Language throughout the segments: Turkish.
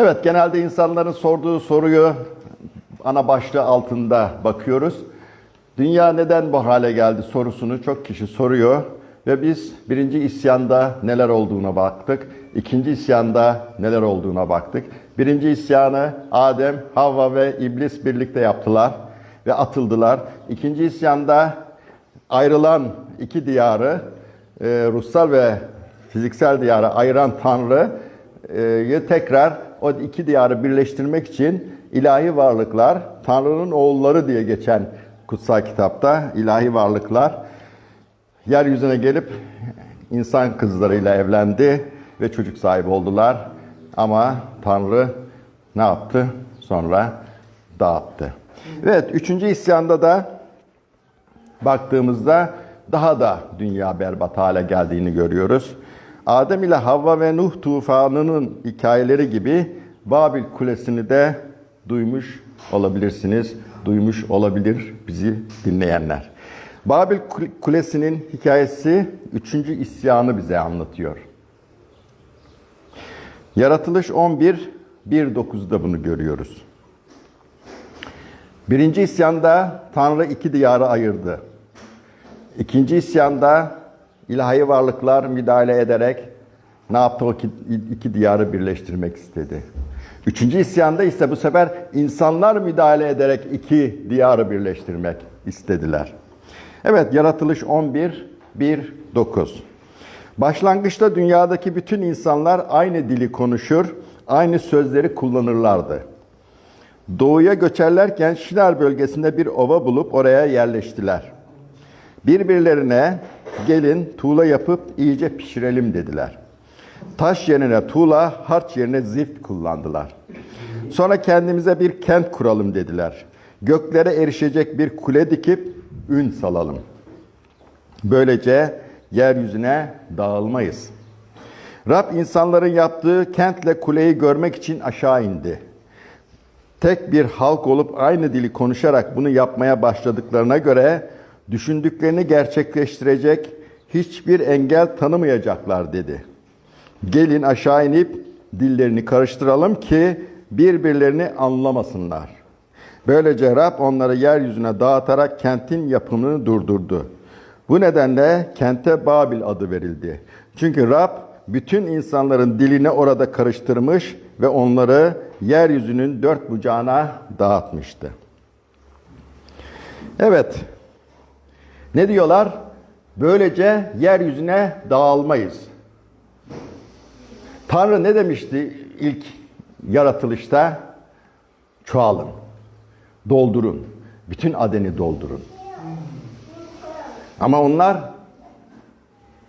Evet, genelde insanların sorduğu soruyu ana başlığı altında bakıyoruz. Dünya neden bu hale geldi sorusunu çok kişi soruyor ve biz birinci isyanda neler olduğuna baktık. ikinci isyanda neler olduğuna baktık. Birinci isyanı Adem, Havva ve İblis birlikte yaptılar ve atıldılar. İkinci isyanda ayrılan iki diyarı, e, ruhsal ve fiziksel diyarı ayıran Tanrı'yı tekrar o iki diyarı birleştirmek için ilahi varlıklar, Tanrı'nın oğulları diye geçen kutsal kitapta ilahi varlıklar yeryüzüne gelip insan kızlarıyla evlendi ve çocuk sahibi oldular. Ama Tanrı ne yaptı? Sonra dağıttı. Evet, üçüncü isyanda da baktığımızda daha da dünya berbat hale geldiğini görüyoruz. Adem ile Havva ve Nuh tufanının hikayeleri gibi Babil Kulesi'ni de duymuş olabilirsiniz. Duymuş olabilir bizi dinleyenler. Babil Kulesi'nin hikayesi 3. isyanı bize anlatıyor. Yaratılış 11, 1.9'da bunu görüyoruz. Birinci isyanda Tanrı iki diyarı ayırdı. İkinci isyanda ilahi varlıklar müdahale ederek ne yaptı o iki, diyarı birleştirmek istedi. Üçüncü isyanda ise bu sefer insanlar müdahale ederek iki diyarı birleştirmek istediler. Evet, yaratılış 11, 1, 9. Başlangıçta dünyadaki bütün insanlar aynı dili konuşur, aynı sözleri kullanırlardı. Doğuya göçerlerken Şinar bölgesinde bir ova bulup oraya yerleştiler. Birbirlerine gelin tuğla yapıp iyice pişirelim dediler. Taş yerine tuğla, harç yerine zift kullandılar. Sonra kendimize bir kent kuralım dediler. Göklere erişecek bir kule dikip ün salalım. Böylece yeryüzüne dağılmayız. Rab insanların yaptığı kentle kuleyi görmek için aşağı indi. Tek bir halk olup aynı dili konuşarak bunu yapmaya başladıklarına göre düşündüklerini gerçekleştirecek hiçbir engel tanımayacaklar dedi. Gelin aşağı inip dillerini karıştıralım ki birbirlerini anlamasınlar. Böylece Rab onları yeryüzüne dağıtarak kentin yapımını durdurdu. Bu nedenle kente Babil adı verildi. Çünkü Rab bütün insanların dilini orada karıştırmış ve onları yeryüzünün dört bucağına dağıtmıştı. Evet, ne diyorlar? Böylece yeryüzüne dağılmayız. Tanrı ne demişti ilk yaratılışta? Çoğalın, doldurun, bütün adeni doldurun. Ama onlar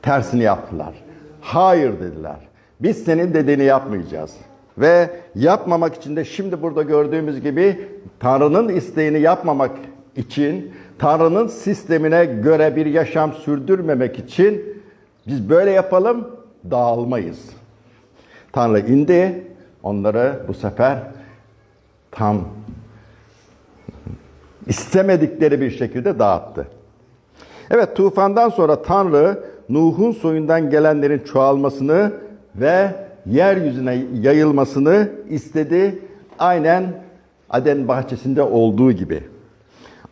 tersini yaptılar. Hayır dediler. Biz senin dediğini yapmayacağız. Ve yapmamak için de şimdi burada gördüğümüz gibi Tanrı'nın isteğini yapmamak için, Tanrı'nın sistemine göre bir yaşam sürdürmemek için biz böyle yapalım, dağılmayız. Tanrı indi, onları bu sefer tam istemedikleri bir şekilde dağıttı. Evet tufandan sonra Tanrı Nuh'un soyundan gelenlerin çoğalmasını ve yeryüzüne yayılmasını istedi. Aynen Aden bahçesinde olduğu gibi.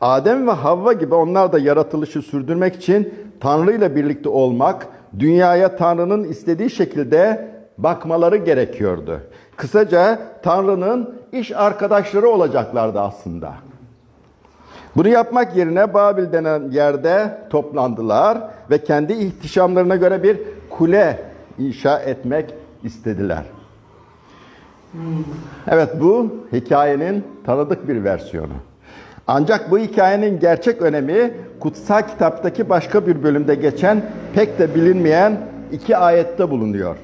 Adem ve Havva gibi onlar da yaratılışı sürdürmek için Tanrı ile birlikte olmak, dünyaya Tanrı'nın istediği şekilde bakmaları gerekiyordu. Kısaca Tanrı'nın iş arkadaşları olacaklardı aslında. Bunu yapmak yerine Babil denen yerde toplandılar ve kendi ihtişamlarına göre bir kule inşa etmek istediler. Evet bu hikayenin tanıdık bir versiyonu. Ancak bu hikayenin gerçek önemi kutsal kitaptaki başka bir bölümde geçen pek de bilinmeyen iki ayette bulunuyor.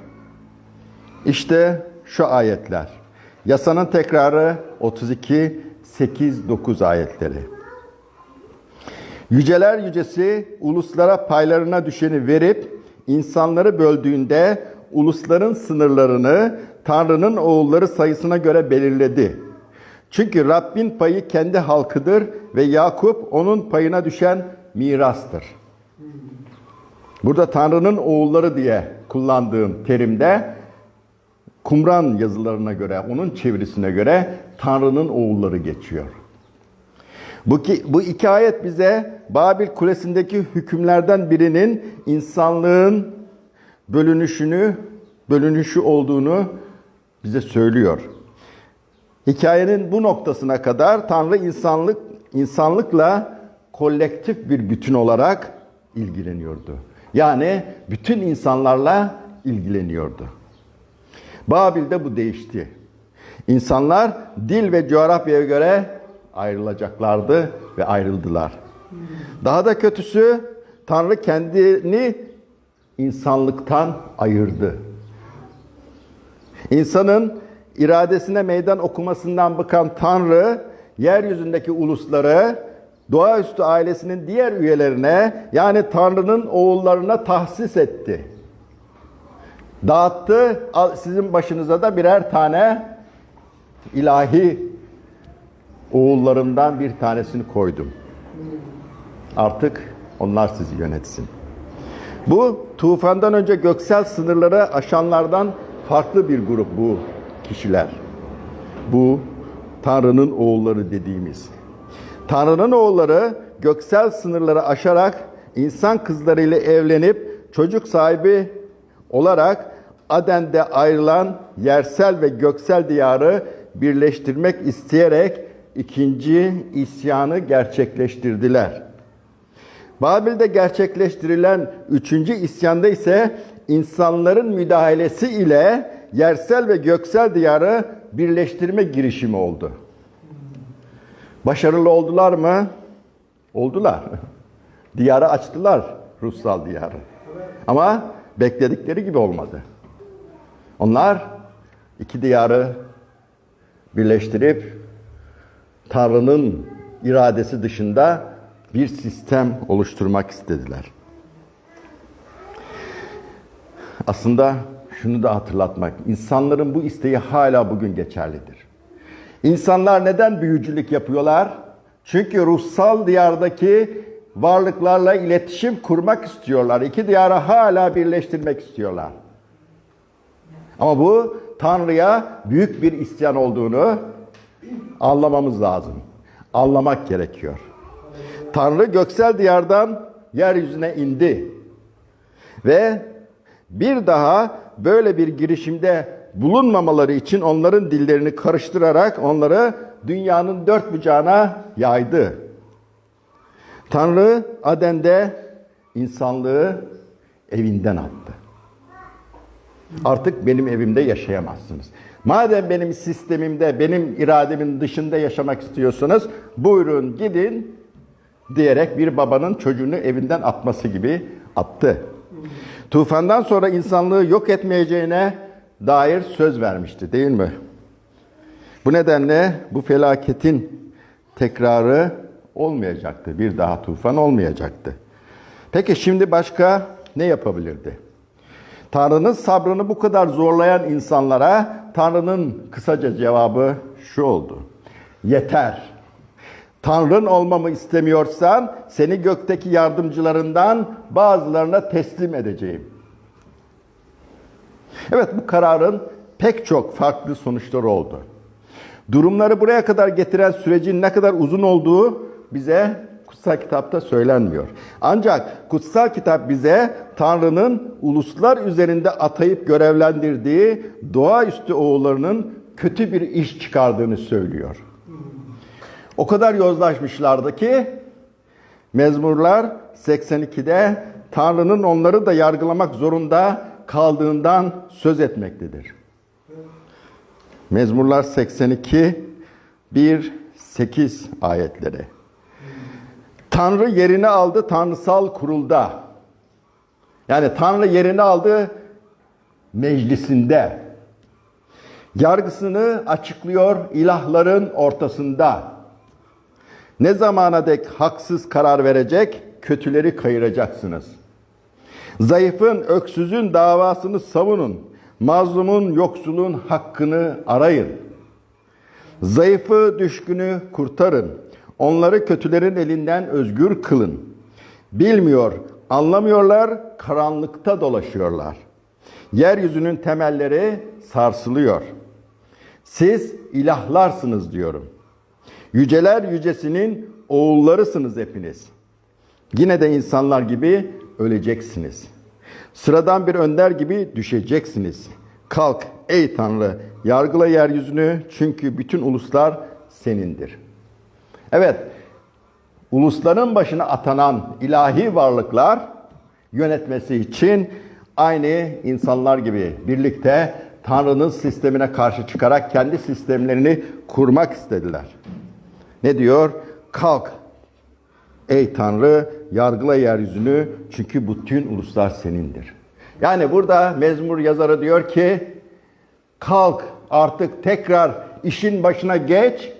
İşte şu ayetler. Yasanın tekrarı 32 8 9 ayetleri. Yüceler yücesi uluslara paylarına düşeni verip insanları böldüğünde ulusların sınırlarını Tanrı'nın oğulları sayısına göre belirledi. Çünkü Rabbin payı kendi halkıdır ve Yakup onun payına düşen mirastır. Burada Tanrı'nın oğulları diye kullandığım terimde Kumran yazılarına göre, onun çevirisine göre Tanrı'nın oğulları geçiyor. Bu, ki, bu iki ayet bize Babil Kulesi'ndeki hükümlerden birinin insanlığın bölünüşünü, bölünüşü olduğunu bize söylüyor. Hikayenin bu noktasına kadar Tanrı insanlık insanlıkla kolektif bir bütün olarak ilgileniyordu. Yani bütün insanlarla ilgileniyordu. Babil'de bu değişti. İnsanlar dil ve coğrafyaya göre ayrılacaklardı ve ayrıldılar. Daha da kötüsü Tanrı kendini insanlıktan ayırdı. İnsanın iradesine meydan okumasından bıkan Tanrı, yeryüzündeki ulusları doğaüstü ailesinin diğer üyelerine yani Tanrı'nın oğullarına tahsis etti. Dağıttı, sizin başınıza da birer tane ilahi oğullarımdan bir tanesini koydum. Artık onlar sizi yönetsin. Bu tufandan önce göksel sınırları aşanlardan farklı bir grup bu kişiler. Bu Tanrı'nın oğulları dediğimiz. Tanrı'nın oğulları göksel sınırları aşarak insan kızlarıyla evlenip çocuk sahibi olarak Aden'de ayrılan yersel ve göksel diyarı birleştirmek isteyerek ikinci isyanı gerçekleştirdiler. Babil'de gerçekleştirilen üçüncü isyanda ise insanların müdahalesi ile yersel ve göksel diyarı birleştirme girişimi oldu. Başarılı oldular mı? Oldular. Diyarı açtılar, ruhsal diyarı. Ama bekledikleri gibi olmadı. Onlar iki diyarı birleştirip Tanrı'nın iradesi dışında bir sistem oluşturmak istediler. Aslında şunu da hatırlatmak, insanların bu isteği hala bugün geçerlidir. İnsanlar neden büyücülük yapıyorlar? Çünkü ruhsal diyardaki varlıklarla iletişim kurmak istiyorlar. İki diyarı hala birleştirmek istiyorlar. Ama bu Tanrı'ya büyük bir isyan olduğunu anlamamız lazım. Anlamak gerekiyor. Tanrı göksel diyardan yeryüzüne indi. Ve bir daha böyle bir girişimde bulunmamaları için onların dillerini karıştırarak onları dünyanın dört bucağına yaydı. Tanrı Aden'de insanlığı evinden attı. Artık benim evimde yaşayamazsınız. Madem benim sistemimde, benim irademin dışında yaşamak istiyorsunuz, buyurun gidin diyerek bir babanın çocuğunu evinden atması gibi attı. Tufandan sonra insanlığı yok etmeyeceğine dair söz vermişti değil mi? Bu nedenle bu felaketin tekrarı olmayacaktı. Bir daha tufan olmayacaktı. Peki şimdi başka ne yapabilirdi? Tanrı'nın sabrını bu kadar zorlayan insanlara Tanrı'nın kısaca cevabı şu oldu. Yeter. Tanrın olmamı istemiyorsan seni gökteki yardımcılarından bazılarına teslim edeceğim. Evet bu kararın pek çok farklı sonuçları oldu. Durumları buraya kadar getiren sürecin ne kadar uzun olduğu bize kutsal kitapta söylenmiyor. Ancak kutsal kitap bize Tanrı'nın uluslar üzerinde atayıp görevlendirdiği doğaüstü oğullarının kötü bir iş çıkardığını söylüyor. O kadar yozlaşmışlardı ki Mezmurlar 82'de Tanrı'nın onları da yargılamak zorunda kaldığından söz etmektedir. Mezmurlar 82 1 8 ayetleri. Tanrı yerini aldı tanrısal kurulda. Yani Tanrı yerini aldı meclisinde. Yargısını açıklıyor ilahların ortasında. Ne zamana dek haksız karar verecek, kötüleri kayıracaksınız. Zayıfın, öksüzün davasını savunun. Mazlumun, yoksulun hakkını arayın. Zayıfı, düşkünü kurtarın. Onları kötülerin elinden özgür kılın. Bilmiyor, anlamıyorlar, karanlıkta dolaşıyorlar. Yeryüzünün temelleri sarsılıyor. Siz ilahlarsınız diyorum. Yüceler yücesinin oğullarısınız hepiniz. Yine de insanlar gibi öleceksiniz. Sıradan bir önder gibi düşeceksiniz. Kalk ey Tanrı, yargıla yeryüzünü çünkü bütün uluslar senindir. Evet, ulusların başına atanan ilahi varlıklar yönetmesi için aynı insanlar gibi birlikte Tanrı'nın sistemine karşı çıkarak kendi sistemlerini kurmak istediler. Ne diyor? Kalk ey Tanrı yargıla yeryüzünü çünkü bütün uluslar senindir. Yani burada mezmur yazarı diyor ki kalk artık tekrar işin başına geç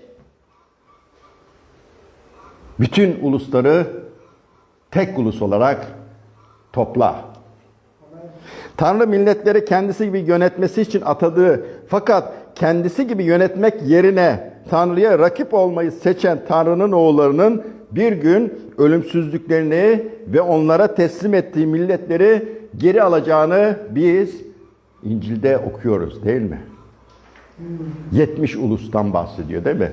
bütün ulusları tek ulus olarak topla. Tanrı milletleri kendisi gibi yönetmesi için atadığı fakat kendisi gibi yönetmek yerine Tanrı'ya rakip olmayı seçen Tanrı'nın oğullarının bir gün ölümsüzlüklerini ve onlara teslim ettiği milletleri geri alacağını biz İncil'de okuyoruz değil mi? 70 ulustan bahsediyor değil mi?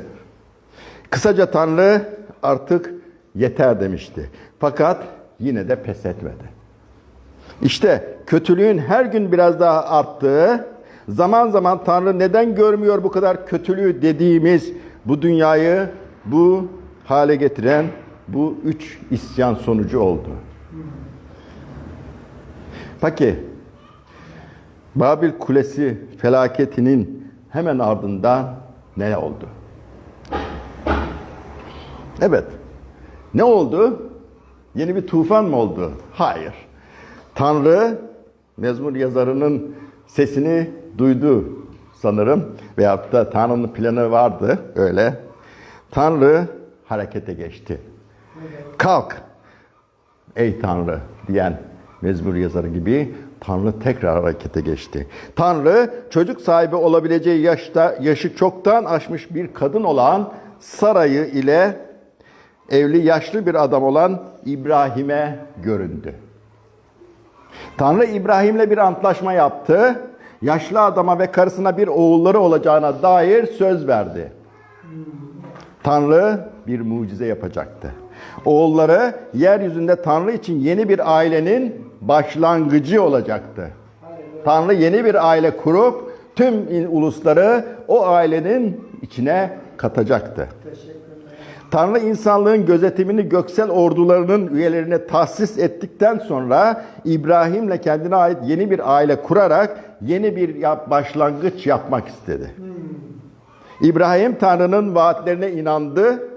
Kısaca Tanrı artık yeter demişti. Fakat yine de pes etmedi. İşte kötülüğün her gün biraz daha arttığı, zaman zaman Tanrı neden görmüyor bu kadar kötülüğü dediğimiz bu dünyayı bu hale getiren bu üç isyan sonucu oldu. Peki, Babil Kulesi felaketinin hemen ardından ne oldu? Evet. Ne oldu? Yeni bir tufan mı oldu? Hayır. Tanrı mezmur yazarının sesini duydu sanırım. Veyahut da Tanrı'nın planı vardı öyle. Tanrı harekete geçti. Kalk ey Tanrı diyen mezmur yazarı gibi Tanrı tekrar harekete geçti. Tanrı çocuk sahibi olabileceği yaşta yaşı çoktan aşmış bir kadın olan Saray'ı ile evli yaşlı bir adam olan İbrahim'e göründü. Tanrı İbrahim'le bir antlaşma yaptı. Yaşlı adama ve karısına bir oğulları olacağına dair söz verdi. Tanrı bir mucize yapacaktı. Oğulları yeryüzünde Tanrı için yeni bir ailenin başlangıcı olacaktı. Tanrı yeni bir aile kurup tüm ulusları o ailenin içine katacaktı. Tanrı insanlığın gözetimini göksel ordularının üyelerine tahsis ettikten sonra İbrahim'le kendine ait yeni bir aile kurarak yeni bir başlangıç yapmak istedi. İbrahim Tanrı'nın vaatlerine inandı.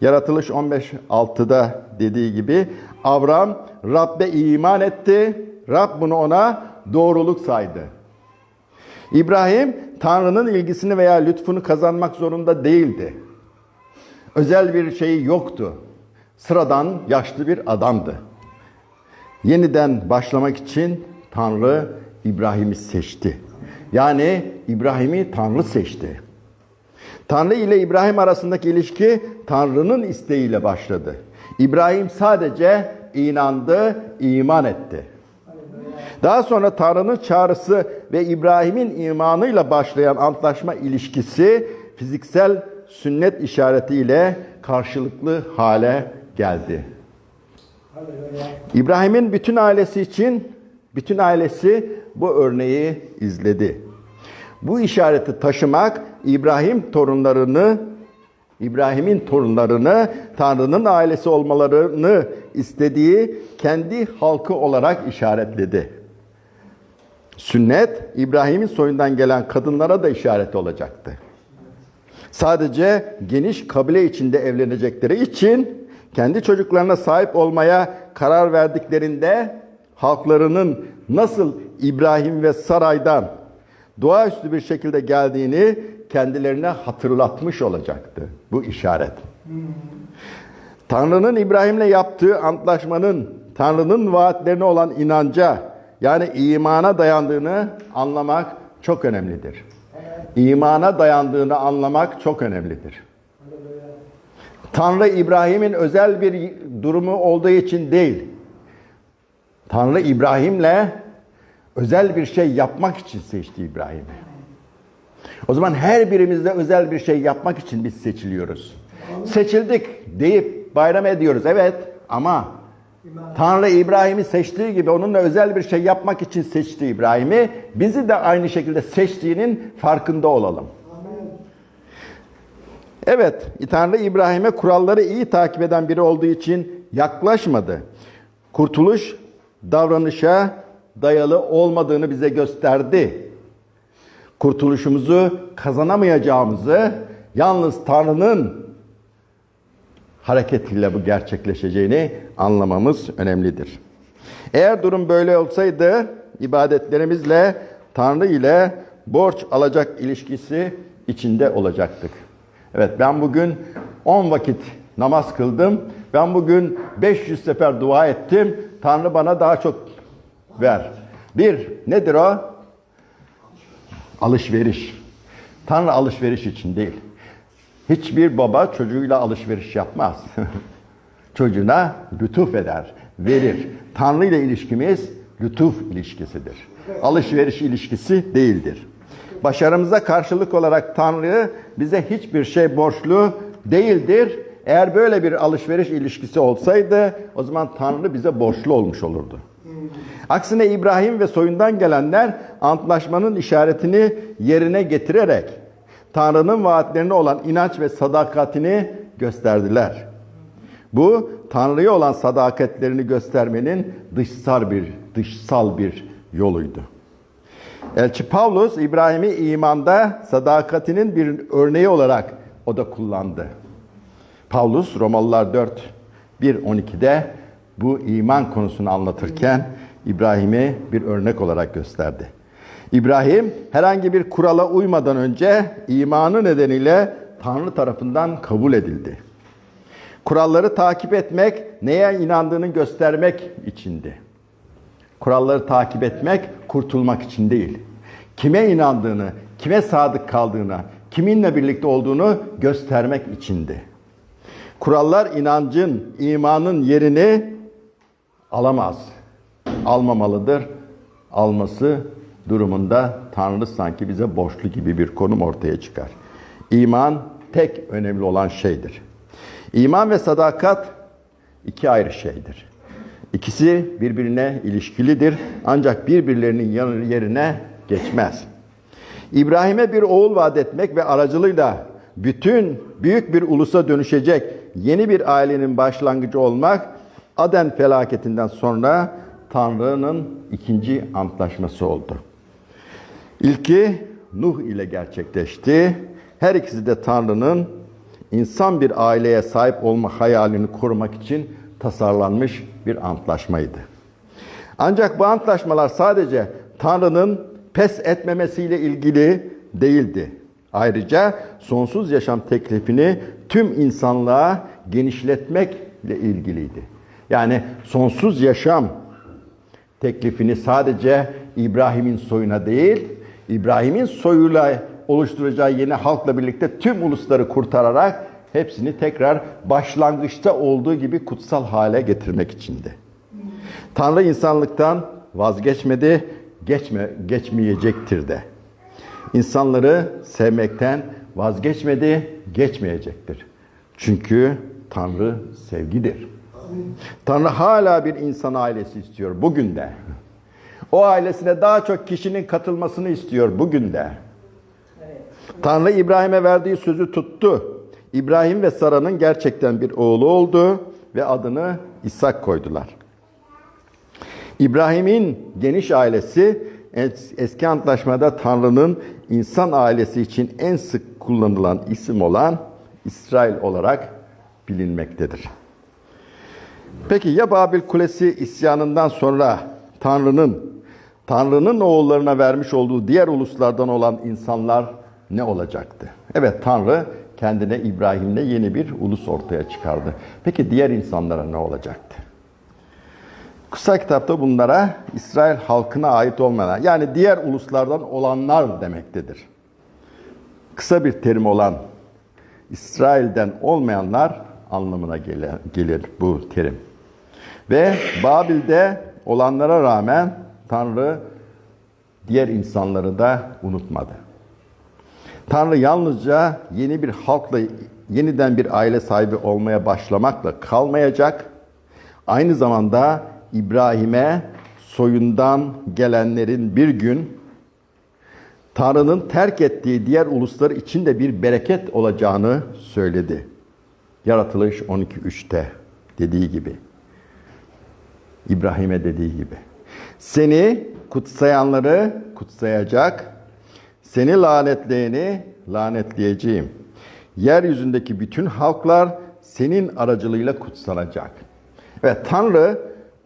Yaratılış 15.6'da dediği gibi Avram Rabbe iman etti. Rab bunu ona doğruluk saydı. İbrahim Tanrı'nın ilgisini veya lütfunu kazanmak zorunda değildi. Özel bir şeyi yoktu. Sıradan yaşlı bir adamdı. Yeniden başlamak için Tanrı İbrahim'i seçti. Yani İbrahim'i Tanrı seçti. Tanrı ile İbrahim arasındaki ilişki Tanrı'nın isteğiyle başladı. İbrahim sadece inandı, iman etti. Daha sonra Tanrı'nın çağrısı ve İbrahim'in imanıyla başlayan antlaşma ilişkisi fiziksel sünnet işaretiyle karşılıklı hale geldi. İbrahim'in bütün ailesi için bütün ailesi bu örneği izledi. Bu işareti taşımak İbrahim torunlarını İbrahim'in torunlarını Tanrı'nın ailesi olmalarını istediği kendi halkı olarak işaretledi. Sünnet İbrahim'in soyundan gelen kadınlara da işaret olacaktı. Sadece geniş kabile içinde evlenecekleri için kendi çocuklarına sahip olmaya karar verdiklerinde halklarının nasıl İbrahim ve Saray'dan doğaüstü bir şekilde geldiğini kendilerine hatırlatmış olacaktı bu işaret. Tanrı'nın İbrahim'le yaptığı antlaşmanın Tanrı'nın vaatlerine olan inanca yani imana dayandığını anlamak çok önemlidir. İmana dayandığını anlamak çok önemlidir. Tanrı İbrahim'in özel bir durumu olduğu için değil. Tanrı İbrahim'le özel bir şey yapmak için seçti İbrahim'i. O zaman her birimizde özel bir şey yapmak için biz seçiliyoruz. Seçildik deyip bayram ediyoruz evet ama Tanrı İbrahim'i seçtiği gibi onunla özel bir şey yapmak için seçti İbrahim'i. Bizi de aynı şekilde seçtiğinin farkında olalım. Evet, Tanrı İbrahim'e kuralları iyi takip eden biri olduğu için yaklaşmadı. Kurtuluş davranışa dayalı olmadığını bize gösterdi. Kurtuluşumuzu kazanamayacağımızı yalnız Tanrı'nın hareketiyle bu gerçekleşeceğini anlamamız önemlidir. Eğer durum böyle olsaydı ibadetlerimizle Tanrı ile borç alacak ilişkisi içinde olacaktık. Evet ben bugün 10 vakit namaz kıldım. Ben bugün 500 sefer dua ettim. Tanrı bana daha çok ver. Bir, nedir o? Alışveriş. Tanrı alışveriş için değil. Hiçbir baba çocuğuyla alışveriş yapmaz. Çocuğuna lütuf eder, verir. Tanrı ile ilişkimiz lütuf ilişkisidir. Alışveriş ilişkisi değildir. Başarımıza karşılık olarak Tanrı bize hiçbir şey borçlu değildir. Eğer böyle bir alışveriş ilişkisi olsaydı o zaman Tanrı bize borçlu olmuş olurdu. Aksine İbrahim ve soyundan gelenler antlaşmanın işaretini yerine getirerek Tanrı'nın vaatlerine olan inanç ve sadakatini gösterdiler. Bu Tanrı'ya olan sadakatlerini göstermenin dışsal bir dışsal bir yoluydu. Elçi Pavlus İbrahim'i imanda sadakatinin bir örneği olarak o da kullandı. Pavlus Romalılar 4 1.12'de bu iman konusunu anlatırken İbrahim'i bir örnek olarak gösterdi. İbrahim herhangi bir kurala uymadan önce imanı nedeniyle Tanrı tarafından kabul edildi. Kuralları takip etmek neye inandığını göstermek içindi. Kuralları takip etmek kurtulmak için değil. Kime inandığını, kime sadık kaldığını, kiminle birlikte olduğunu göstermek içindi. Kurallar inancın, imanın yerini alamaz. Almamalıdır. Alması durumunda Tanrı sanki bize borçlu gibi bir konum ortaya çıkar. İman tek önemli olan şeydir. İman ve sadakat iki ayrı şeydir. İkisi birbirine ilişkilidir ancak birbirlerinin yerine geçmez. İbrahim'e bir oğul vaat etmek ve aracılığıyla bütün büyük bir ulusa dönüşecek yeni bir ailenin başlangıcı olmak Aden felaketinden sonra Tanrı'nın ikinci antlaşması oldu. İlki Nuh ile gerçekleşti. Her ikisi de Tanrı'nın insan bir aileye sahip olma hayalini korumak için tasarlanmış bir antlaşmaydı. Ancak bu antlaşmalar sadece Tanrı'nın pes etmemesiyle ilgili değildi. Ayrıca sonsuz yaşam teklifini tüm insanlığa genişletmekle ilgiliydi. Yani sonsuz yaşam teklifini sadece İbrahim'in soyuna değil, İbrahim'in soyuyla oluşturacağı yeni halkla birlikte tüm ulusları kurtararak hepsini tekrar başlangıçta olduğu gibi kutsal hale getirmek içindi. Tanrı insanlıktan vazgeçmedi, geçme, geçmeyecektir de. İnsanları sevmekten vazgeçmedi, geçmeyecektir. Çünkü Tanrı sevgidir. Tanrı hala bir insan ailesi istiyor bugün de. O ailesine daha çok kişinin katılmasını istiyor bugün de. Tanrı İbrahim'e verdiği sözü tuttu. İbrahim ve Sara'nın gerçekten bir oğlu oldu ve adını İshak koydular. İbrahim'in geniş ailesi eski antlaşmada Tanrı'nın insan ailesi için en sık kullanılan isim olan İsrail olarak bilinmektedir. Peki ya Babil Kulesi isyanından sonra Tanrı'nın Tanrı'nın oğullarına vermiş olduğu diğer uluslardan olan insanlar ne olacaktı? Evet Tanrı kendine İbrahim'le yeni bir ulus ortaya çıkardı. Peki diğer insanlara ne olacaktı? Kısa kitapta bunlara İsrail halkına ait olmayan yani diğer uluslardan olanlar demektedir. Kısa bir terim olan İsrail'den olmayanlar anlamına gelir, bu terim. Ve Babil'de olanlara rağmen Tanrı diğer insanları da unutmadı. Tanrı yalnızca yeni bir halkla, yeniden bir aile sahibi olmaya başlamakla kalmayacak. Aynı zamanda İbrahim'e soyundan gelenlerin bir gün Tanrı'nın terk ettiği diğer uluslar için de bir bereket olacağını söyledi. Yaratılış 12.3'te dediği gibi. İbrahim'e dediği gibi. Seni kutsayanları kutsayacak, seni lanetleyeni lanetleyeceğim. Yeryüzündeki bütün halklar senin aracılığıyla kutsanacak. Evet Tanrı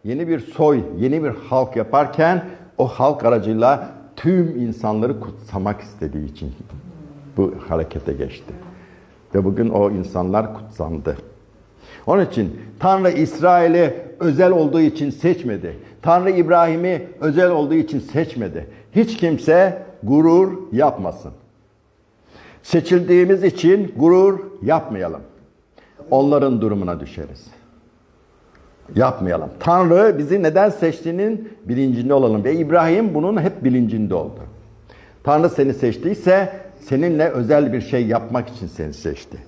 yeni bir soy, yeni bir halk yaparken o halk aracıyla tüm insanları kutsamak istediği için bu harekete geçti. Ve bugün o insanlar kutsandı. Onun için Tanrı İsrail'i özel olduğu için seçmedi. Tanrı İbrahim'i özel olduğu için seçmedi. Hiç kimse gurur yapmasın. Seçildiğimiz için gurur yapmayalım. Onların durumuna düşeriz. Yapmayalım. Tanrı bizi neden seçtiğinin bilincinde olalım. Ve İbrahim bunun hep bilincinde oldu. Tanrı seni seçtiyse seninle özel bir şey yapmak için seni seçti.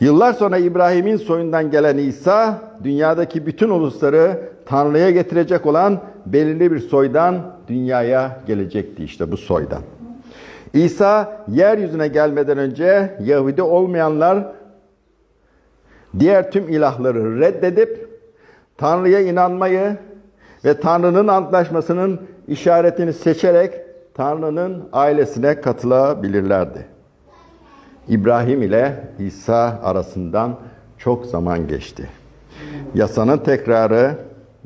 Yıllar sonra İbrahim'in soyundan gelen İsa, dünyadaki bütün ulusları Tanrı'ya getirecek olan belirli bir soydan dünyaya gelecekti işte bu soydan. İsa yeryüzüne gelmeden önce Yahudi olmayanlar diğer tüm ilahları reddedip Tanrı'ya inanmayı ve Tanrı'nın antlaşmasının işaretini seçerek Tanrı'nın ailesine katılabilirlerdi. İbrahim ile İsa arasından çok zaman geçti. Yasanın tekrarı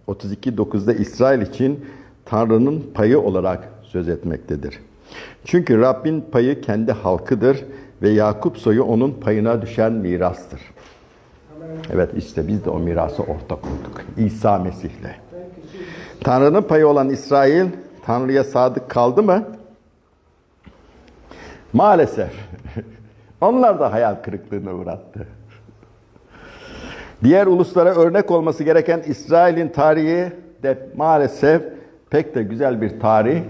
32.9'da İsrail için Tanrı'nın payı olarak söz etmektedir. Çünkü Rabbin payı kendi halkıdır ve Yakup soyu onun payına düşen mirastır. Evet işte biz de o mirası ortak olduk. İsa Mesih'le. Tanrı'nın payı olan İsrail Tanrı'ya sadık kaldı mı? Maalesef. Onlar da hayal kırıklığına uğrattı. Diğer uluslara örnek olması gereken İsrail'in tarihi de maalesef pek de güzel bir tarih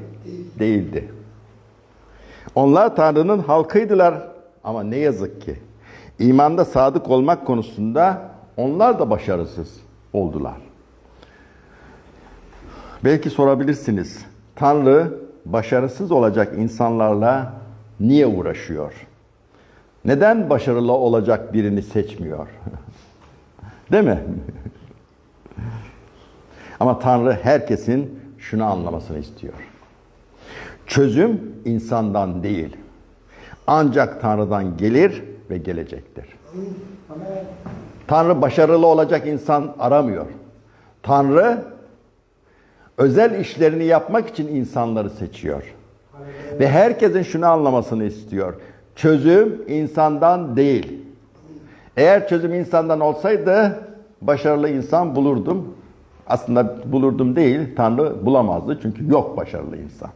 değildi. Onlar Tanrı'nın halkıydılar ama ne yazık ki imanda sadık olmak konusunda onlar da başarısız oldular. Belki sorabilirsiniz. Tanrı başarısız olacak insanlarla niye uğraşıyor? Neden başarılı olacak birini seçmiyor? Değil mi? Ama Tanrı herkesin şunu anlamasını istiyor. Çözüm insandan değil. Ancak Tanrı'dan gelir ve gelecektir. Tanrı başarılı olacak insan aramıyor. Tanrı özel işlerini yapmak için insanları seçiyor. Ve herkesin şunu anlamasını istiyor. Çözüm insandan değil. Eğer çözüm insandan olsaydı başarılı insan bulurdum. Aslında bulurdum değil, Tanrı bulamazdı çünkü yok başarılı insan.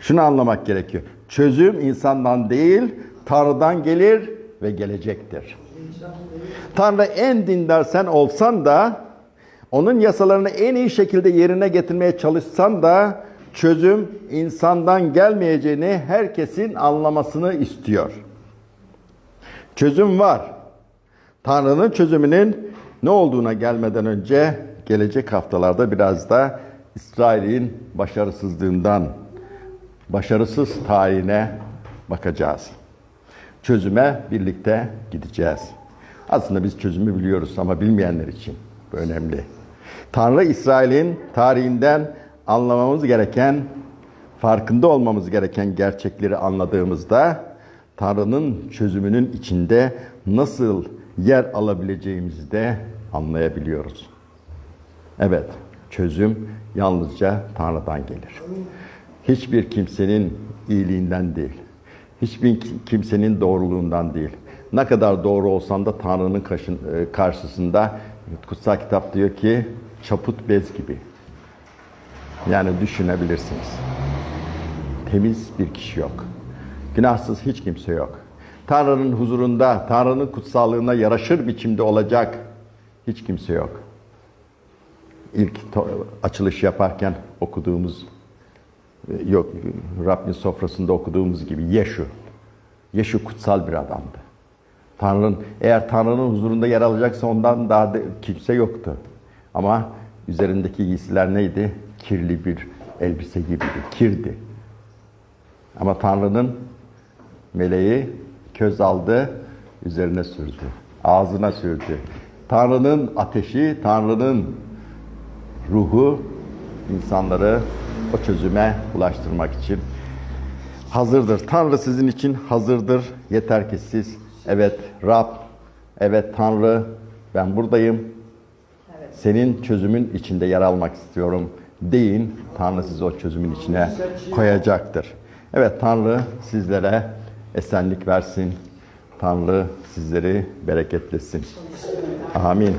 Şunu anlamak gerekiyor. Çözüm insandan değil, Tanrı'dan gelir ve gelecektir. Tanrı en dindar sen olsan da, onun yasalarını en iyi şekilde yerine getirmeye çalışsan da, çözüm insandan gelmeyeceğini herkesin anlamasını istiyor. Çözüm var. Tanrı'nın çözümünün ne olduğuna gelmeden önce gelecek haftalarda biraz da İsrail'in başarısızlığından, başarısız tarihine bakacağız. Çözüme birlikte gideceğiz. Aslında biz çözümü biliyoruz ama bilmeyenler için bu önemli. Tanrı İsrail'in tarihinden anlamamız gereken, farkında olmamız gereken gerçekleri anladığımızda Tanrı'nın çözümünün içinde nasıl yer alabileceğimizi de anlayabiliyoruz. Evet, çözüm yalnızca Tanrı'dan gelir. Hiçbir kimsenin iyiliğinden değil. Hiçbir kimsenin doğruluğundan değil. Ne kadar doğru olsan da Tanrı'nın karşısında kutsal kitap diyor ki çaput bez gibi. Yani düşünebilirsiniz. Temiz bir kişi yok. Günahsız hiç kimse yok. Tanrı'nın huzurunda, Tanrı'nın kutsallığına yaraşır biçimde olacak hiç kimse yok. ilk açılış yaparken okuduğumuz e, yok Rabbin sofrasında okuduğumuz gibi Yeşu. Yeşu kutsal bir adamdı. Tanrı'nın eğer Tanrı'nın huzurunda yer alacaksa ondan daha da kimse yoktu. Ama üzerindeki giysiler neydi? Kirli bir elbise gibiydi. Kirdi. Ama Tanrı'nın meleği köz aldı, üzerine sürdü. Ağzına sürdü. Tanrı'nın ateşi, Tanrı'nın ruhu insanları o çözüme ulaştırmak için hazırdır. Tanrı sizin için hazırdır. Yeter ki siz evet Rab, evet Tanrı ben buradayım. Senin çözümün içinde yer almak istiyorum deyin. Tanrı sizi o çözümün içine koyacaktır. Evet Tanrı sizlere esenlik versin. Tanrı sizleri bereketlesin. Amin.